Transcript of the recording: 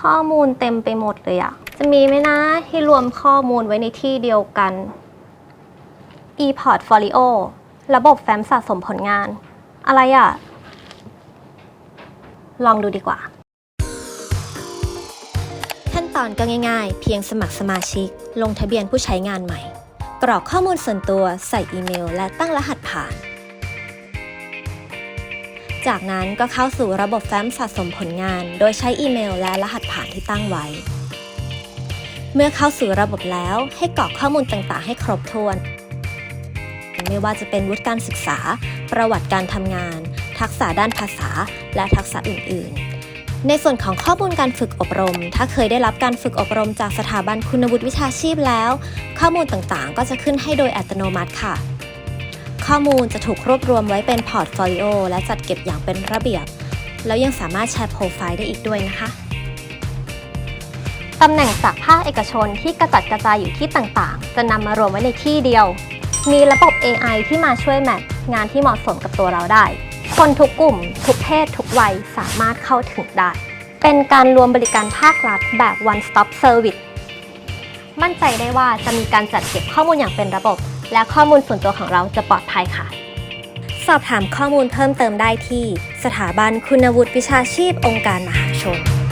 ข้อมูลเต็มไปหมดเลยอะจะมีไหมนะที่รวมข้อมูลไว้ในที่เดียวกัน e-portfolio ระบบแฟ้มสะสมผลงาน อะไรอะลองดูดีกว่า ขั้นตอนก็ง่ายๆ เพียงสมัครสมาชิก ลงทะเบียนผู้ใช้งานใหม่ กรอกข้อมูลส่วนตัว ใส่อีเมล และตั้งรหัสผ่าน จากนั้นก็เข้าสู่ระบบแฟ้มสะสมผลงาน โดยใช้อีเมลและรหัสผ่านที่ตั้งไว้ เมื่อเข้าสู่ระบบแล้วให้กรอกข้อมูลต่างๆ ให้ครบถ้วน ไม่ว่าจะเป็นวุฒิการศึกษา ประวัติการทำงาน ทักษะด้านภาษา และทักษะอื่น ๆ ในส่วนของข้อมูลการฝึกอบรม ถ้าเคยได้รับการฝึกอบรมจากสถาบันคุณวุฒิวิชาชีพแล้ว ข้อมูลต่างๆ ก็จะขึ้นให้โดยอัตโนมัติค่ะ ข้อมูลจะถูกรวบรวมไว้เป็นพอร์ตโฟลิโอและจัดเก็บอย่างเป็นระเบียบ แล้วยังสามารถแชร์โปรไฟล์ได้อีกด้วยนะคะตำแหน่งจากภาคเอกชนที่กระจัดกระจายอยู่ที่ต่างๆ จะนำมารวมไว้ในที่เดียว มีระบบ AI ที่มาช่วยแมทงานที่เหมาะสมกับตัวเราได้ คนทุกกลุ่ม ทุกเพศ ทุกวัยสามารถเข้าถึงได้ เป็นการรวมบริการภาครัฐแบบ one stop service มั่นใจได้ว่าจะมีการจัดเก็บข้อมูลอย่างเป็นระบบ และข้อมูลส่วนตัวของเราจะปลอดภัยค่ะ สอบถามข้อมูลเพิ่มเติมได้ที่ สถาบันคุณวุฒิวิชาชีพองค์การมหาชน